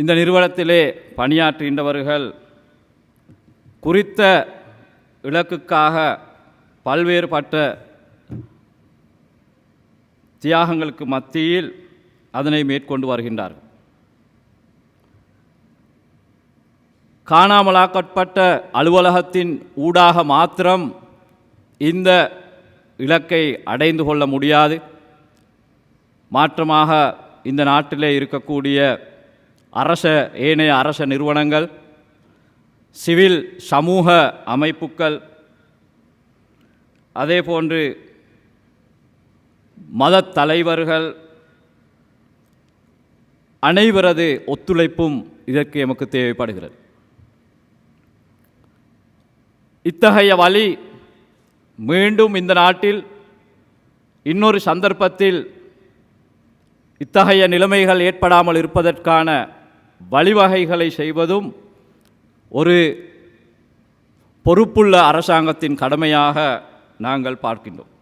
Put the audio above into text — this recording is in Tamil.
இந்த நிறுவனத்திலே பணியாற்றுகின்றவர்கள் குறித்த இலக்குக்காக பல்வேறுபட்ட தியாகங்களுக்கு மத்தியில் அதனை மேற்கொண்டு வருகின்றார்கள். காணாமலாக்கப்பட்ட அலுவலகத்தின் ஊடாக மாத்திரம் இந்த இலக்கை அடைந்து கொள்ள முடியாது. மாற்றமாக இந்த நாட்டிலே இருக்கக்கூடிய அரச ஏனைய அரச நிறுவனங்கள் சிவில் சமூக அமைப்புக்கள் அதேபோன்று மதத் தலைவர்கள் அனைவரது ஒத்துழைப்பும் இதற்கு எமக்கு தேவைப்படுகிறது. இத்தகைய வழி மீண்டும் இந்த நாட்டில் இன்னொரு சந்தர்ப்பத்தில் இத்தகைய நிலைமைகள் ஏற்படாமல் இருப்பதற்கான வழிவகைகளை செய்வதும் ஒரு பொறுப்புள்ள அரசாங்கத்தின் கடமையாக நாங்கள் பார்க்கின்றோம்.